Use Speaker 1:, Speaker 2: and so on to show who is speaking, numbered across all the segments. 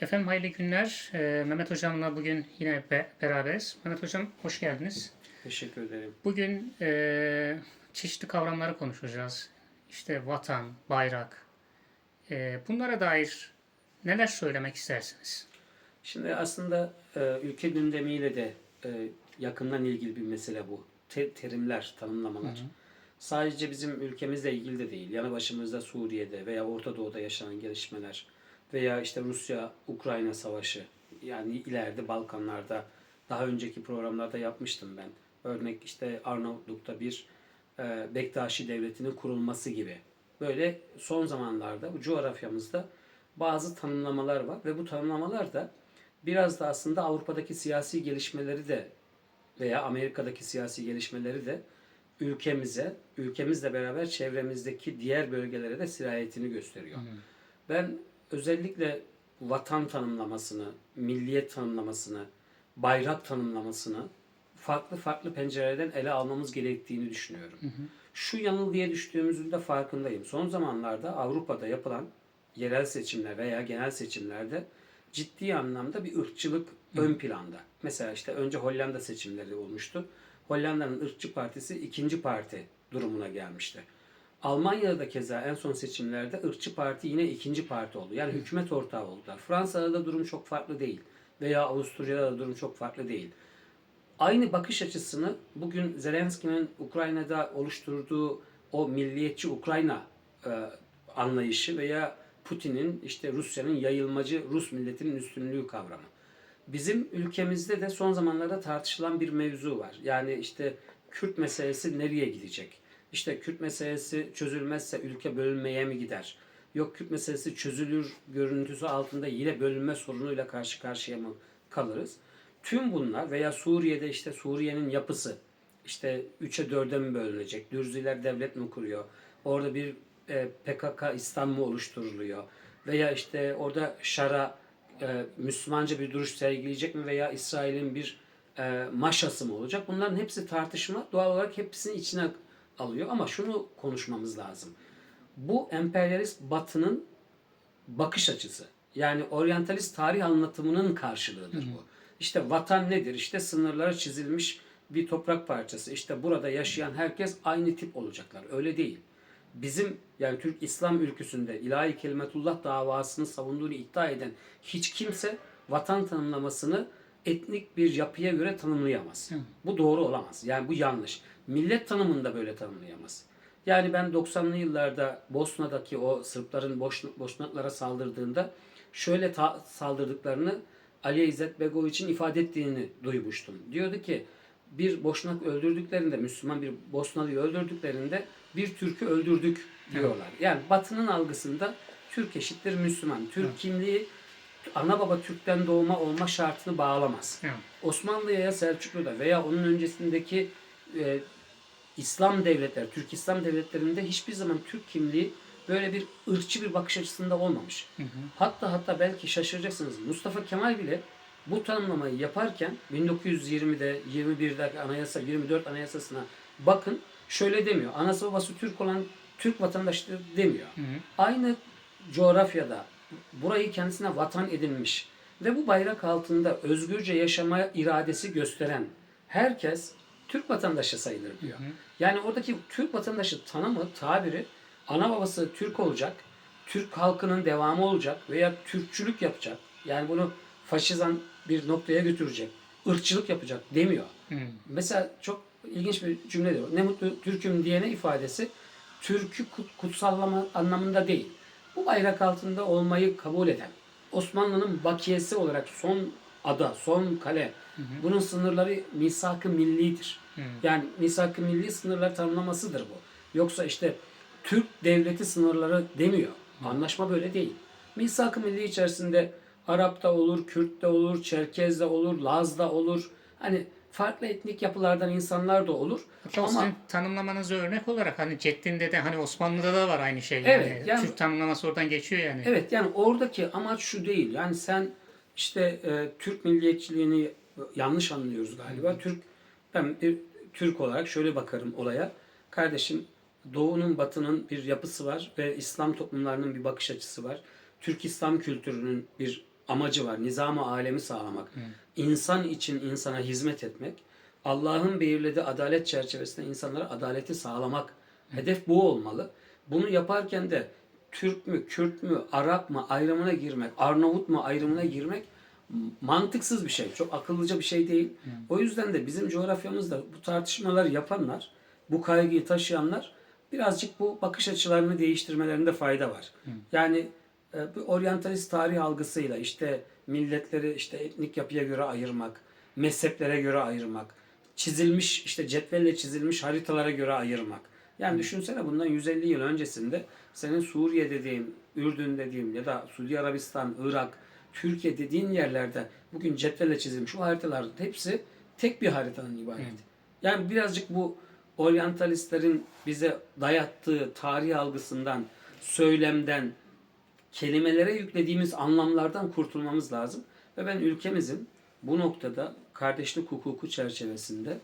Speaker 1: Efendim hayırlı günler. Ee, Mehmet Hocam'la bugün yine be- beraberiz. Mehmet Hocam hoş geldiniz.
Speaker 2: Teşekkür ederim.
Speaker 1: Bugün e, çeşitli kavramları konuşacağız. İşte vatan, bayrak. E, bunlara dair neler söylemek istersiniz?
Speaker 2: Şimdi aslında e, ülke gündemiyle de e, yakından ilgili bir mesele bu. Te- terimler, tanımlamalar. Sadece bizim ülkemizle ilgili de değil. Yanı başımızda Suriye'de veya Orta Doğu'da yaşanan gelişmeler veya işte Rusya-Ukrayna savaşı yani ileride Balkanlarda daha önceki programlarda yapmıştım ben. Örnek işte Arnavutluk'ta bir e, Bektaşi devletinin kurulması gibi. Böyle son zamanlarda bu coğrafyamızda bazı tanımlamalar var ve bu tanımlamalar da biraz da aslında Avrupa'daki siyasi gelişmeleri de veya Amerika'daki siyasi gelişmeleri de ülkemize, ülkemizle beraber çevremizdeki diğer bölgelere de sirayetini gösteriyor. Ben özellikle vatan tanımlamasını, milliyet tanımlamasını, bayrak tanımlamasını farklı farklı pencerelerden ele almamız gerektiğini düşünüyorum. Şu yanılgıya düştüğümüzün de farkındayım. Son zamanlarda Avrupa'da yapılan yerel seçimler veya genel seçimlerde ciddi anlamda bir ırkçılık ön planda. Mesela işte önce Hollanda seçimleri olmuştu. Hollanda'nın ırkçı partisi ikinci parti durumuna gelmişti. Almanya'da da keza en son seçimlerde ırkçı parti yine ikinci parti oldu. Yani hükümet ortağı oldular. Fransa'da da durum çok farklı değil. Veya Avusturya'da da durum çok farklı değil. Aynı bakış açısını bugün Zelenski'nin Ukrayna'da oluşturduğu o milliyetçi Ukrayna e, anlayışı veya Putin'in işte Rusya'nın yayılmacı Rus milletinin üstünlüğü kavramı. Bizim ülkemizde de son zamanlarda tartışılan bir mevzu var. Yani işte Kürt meselesi nereye gidecek? İşte Kürt meselesi çözülmezse ülke bölünmeye mi gider? Yok Kürt meselesi çözülür görüntüsü altında yine bölünme sorunuyla karşı karşıya mı kalırız? Tüm bunlar veya Suriye'de işte Suriye'nin yapısı işte 3'e 4'e mi bölünecek? Dürziler devlet mi kuruyor? Orada bir e, PKK mı oluşturuluyor? Veya işte orada Şara e, Müslümanca bir duruş sergileyecek mi veya İsrail'in bir e, maşası mı olacak? Bunların hepsi tartışma. Doğal olarak hepsini içine alıyor ama şunu konuşmamız lazım. Bu emperyalist batının bakış açısı. Yani oryantalist tarih anlatımının karşılığıdır bu. İşte vatan nedir? İşte sınırlara çizilmiş bir toprak parçası. İşte burada yaşayan herkes aynı tip olacaklar. Öyle değil. Bizim yani Türk İslam ülküsünde ilahi kelimetullah davasını savunduğunu iddia eden hiç kimse vatan tanımlamasını etnik bir yapıya göre tanımlayamaz. Bu doğru olamaz. Yani bu yanlış. Millet tanımını da böyle tanımlayamaz. Yani ben 90'lı yıllarda Bosna'daki o Sırpların Boş, Boşnaklara saldırdığında şöyle ta- saldırdıklarını Ali İzzet Begoviç'in ifade ettiğini duymuştum. Diyordu ki bir Boşnak öldürdüklerinde, Müslüman bir Bosnalı'yı öldürdüklerinde bir Türk'ü öldürdük diyorlar. Yani Batı'nın algısında Türk eşittir Müslüman. Türk kimliği ana baba Türk'ten doğma olma şartını bağlamaz.
Speaker 1: Evet.
Speaker 2: Osmanlı'ya ya Selçuklu'da veya onun öncesindeki e, İslam devletler, Türk İslam devletlerinde hiçbir zaman Türk kimliği böyle bir ırkçı bir bakış açısında olmamış. Hatta hatta belki şaşıracaksınız. Mustafa Kemal bile bu tanımlamayı yaparken 1920'de 21'deki anayasa 24 anayasasına bakın şöyle demiyor. Anası babası Türk olan Türk vatandaşları demiyor. Aynı coğrafyada burayı kendisine vatan edinmiş ve bu bayrak altında özgürce yaşama iradesi gösteren herkes Türk vatandaşı sayılır diyor. Yani oradaki Türk vatandaşı tanımı, tabiri ana babası Türk olacak, Türk halkının devamı olacak veya Türkçülük yapacak. Yani bunu faşizan bir noktaya götürecek, ırkçılık yapacak demiyor. Mesela çok ilginç bir cümle diyor. Ne mutlu Türk'üm diyene ifadesi Türk'ü kut- kutsallama anlamında değil. Bu bayrak altında olmayı kabul eden, Osmanlı'nın bakiyesi olarak son ada, son kale, bunun sınırları misak-ı millidir. Yani misak-ı milli sınırlar tanımlamasıdır bu. Yoksa işte Türk devleti sınırları demiyor. Anlaşma böyle değil. Misak-ı milli içerisinde Arap da olur, Kürt de olur, Çerkez de olur, Laz da olur. Hani farklı etnik yapılardan insanlar da olur.
Speaker 1: Hatta
Speaker 2: Ama
Speaker 1: sizin tanımlamanızı örnek olarak hani Ceddin'de de hani Osmanlı'da da var aynı şey.
Speaker 2: Evet,
Speaker 1: yani.
Speaker 2: yani-
Speaker 1: Türk tanımlaması oradan geçiyor yani.
Speaker 2: Evet yani oradaki amaç şu değil. Yani sen işte e, Türk milliyetçiliğini yanlış anlıyoruz galiba. Türk ben bir Türk olarak şöyle bakarım olaya. Kardeşim Doğu'nun Batı'nın bir yapısı var ve İslam toplumlarının bir bakış açısı var. Türk İslam kültürünün bir amacı var. Nizam-ı alemi sağlamak. İnsan için insana hizmet etmek. Allah'ın belirlediği adalet çerçevesinde insanlara adaleti sağlamak. Hedef bu olmalı. Bunu yaparken de Türk mü, Kürt mü, Arap mı ayrımına girmek, Arnavut mu ayrımına girmek mantıksız bir şey. Çok akıllıca bir şey değil. O yüzden de bizim coğrafyamızda bu tartışmaları yapanlar, bu kaygıyı taşıyanlar birazcık bu bakış açılarını değiştirmelerinde fayda var. Yani e, bu oryantalist tarih algısıyla işte milletleri işte etnik yapıya göre ayırmak, mezheplere göre ayırmak, çizilmiş işte cetvelle çizilmiş haritalara göre ayırmak. Yani düşünsene bundan 150 yıl öncesinde senin Suriye dediğin, Ürdün dediğin ya da Suudi Arabistan, Irak, Türkiye dediğin yerlerde bugün cetvelle çizilmiş o haritaların hepsi tek bir haritanın ibaret. Yani birazcık bu oryantalistlerin bize dayattığı tarih algısından, söylemden, kelimelere yüklediğimiz anlamlardan kurtulmamız lazım. Ve ben ülkemizin bu noktada kardeşlik hukuku çerçevesinde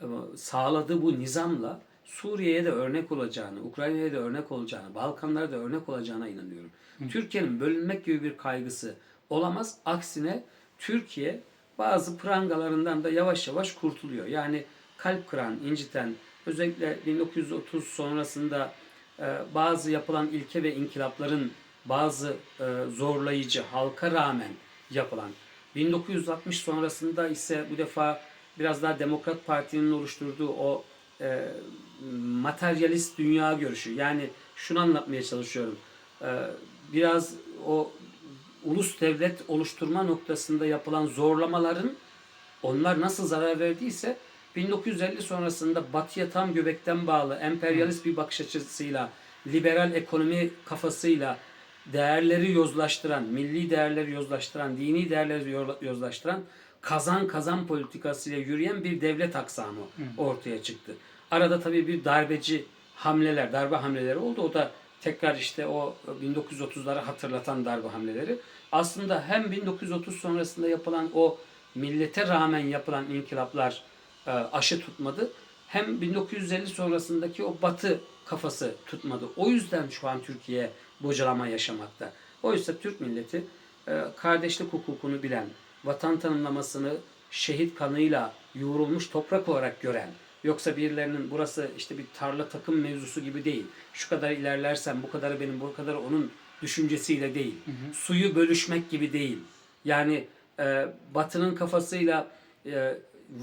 Speaker 2: e, sağladığı bu nizamla Suriye'ye de örnek olacağını, Ukrayna'ya da örnek olacağını, Balkanlara da örnek olacağına inanıyorum. Türkiye'nin bölünmek gibi bir kaygısı olamaz. Aksine Türkiye bazı prangalarından da yavaş yavaş kurtuluyor. Yani kalp kıran, inciten, özellikle 1930 sonrasında e, bazı yapılan ilke ve inkılapların bazı e, zorlayıcı, halka rağmen yapılan, 1960 sonrasında ise bu defa biraz daha Demokrat Parti'nin oluşturduğu o e, materyalist dünya görüşü. Yani şunu anlatmaya çalışıyorum. E, biraz o ulus devlet oluşturma noktasında yapılan zorlamaların onlar nasıl zarar verdiyse 1950 sonrasında batıya tam göbekten bağlı emperyalist bir bakış açısıyla liberal ekonomi kafasıyla değerleri yozlaştıran, milli değerleri yozlaştıran, dini değerleri yo- yozlaştıran kazan kazan politikasıyla yürüyen bir devlet aksamı ortaya çıktı. Arada tabii bir darbeci hamleler, darbe hamleleri oldu. O da tekrar işte o 1930'ları hatırlatan darbe hamleleri. Aslında hem 1930 sonrasında yapılan o millete rağmen yapılan inkılaplar e, aşı tutmadı. Hem 1950 sonrasındaki o batı kafası tutmadı. O yüzden şu an Türkiye bocalama yaşamakta. Oysa Türk milleti e, kardeşlik hukukunu bilen, vatan tanımlamasını şehit kanıyla yoğrulmuş toprak olarak gören, yoksa birilerinin burası işte bir tarla takım mevzusu gibi değil. Şu kadar ilerlersem bu kadarı benim, bu kadar onun düşüncesiyle değil. Suyu bölüşmek gibi değil. Yani e, Batı'nın kafasıyla e,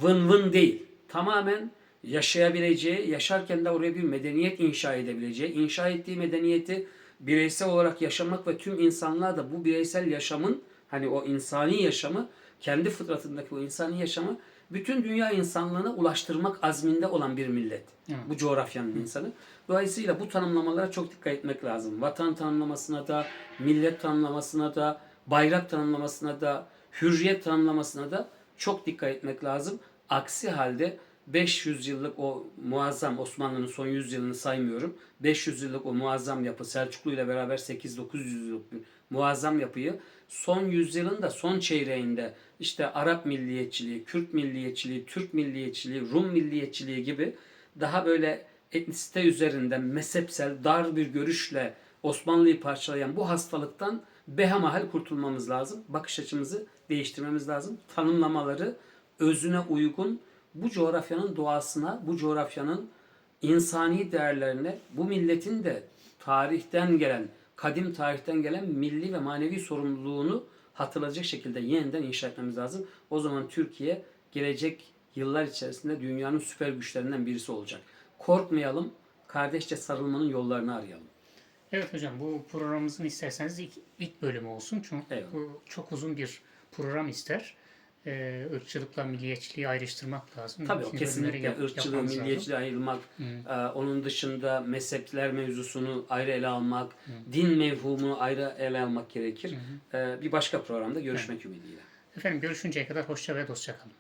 Speaker 2: vın vın değil. Tamamen yaşayabileceği, yaşarken de oraya bir medeniyet inşa edebileceği, inşa ettiği medeniyeti bireysel olarak yaşamak ve tüm insanlığa da bu bireysel yaşamın, hani o insani yaşamı, kendi fıtratındaki o insani yaşamı bütün dünya insanlığına ulaştırmak azminde olan bir millet. Bu coğrafyanın insanı. Dolayısıyla bu tanımlamalara çok dikkat etmek lazım. Vatan tanımlamasına da, millet tanımlamasına da, bayrak tanımlamasına da, hürriyet tanımlamasına da çok dikkat etmek lazım. Aksi halde 500 yıllık o muazzam Osmanlı'nın son 100 yılını saymıyorum. 500 yıllık o muazzam yapı Selçuklu ile beraber 8-900 yıllık muazzam yapıyı son yüzyılın da son çeyreğinde işte Arap milliyetçiliği, Kürt milliyetçiliği, Türk milliyetçiliği, Rum milliyetçiliği gibi daha böyle etnisite üzerinden mezhepsel dar bir görüşle Osmanlı'yı parçalayan bu hastalıktan behamahal kurtulmamız lazım. Bakış açımızı değiştirmemiz lazım. Tanımlamaları özüne uygun bu coğrafyanın doğasına, bu coğrafyanın insani değerlerine, bu milletin de tarihten gelen, kadim tarihten gelen milli ve manevi sorumluluğunu hatırlayacak şekilde yeniden inşa etmemiz lazım. O zaman Türkiye gelecek yıllar içerisinde dünyanın süper güçlerinden birisi olacak. Korkmayalım, kardeşçe sarılmanın yollarını arayalım.
Speaker 1: Evet hocam bu programımızın isterseniz ilk, ilk bölümü olsun. Çünkü
Speaker 2: Eyvallah.
Speaker 1: bu çok uzun bir program ister. Ee, ırkçılıkla milliyetçiliği ayrıştırmak lazım.
Speaker 2: Tabii
Speaker 1: Bütün
Speaker 2: kesinlikle
Speaker 1: yap-
Speaker 2: ırkçılığı, milliyetçiliği ayırmak, e, onun dışında mezhepler mevzusunu ayrı ele almak, din mevhumunu ayrı ele almak gerekir. E, bir başka programda görüşmek ümidiyle.
Speaker 1: Efendim görüşünceye kadar hoşça ve dostça kalın.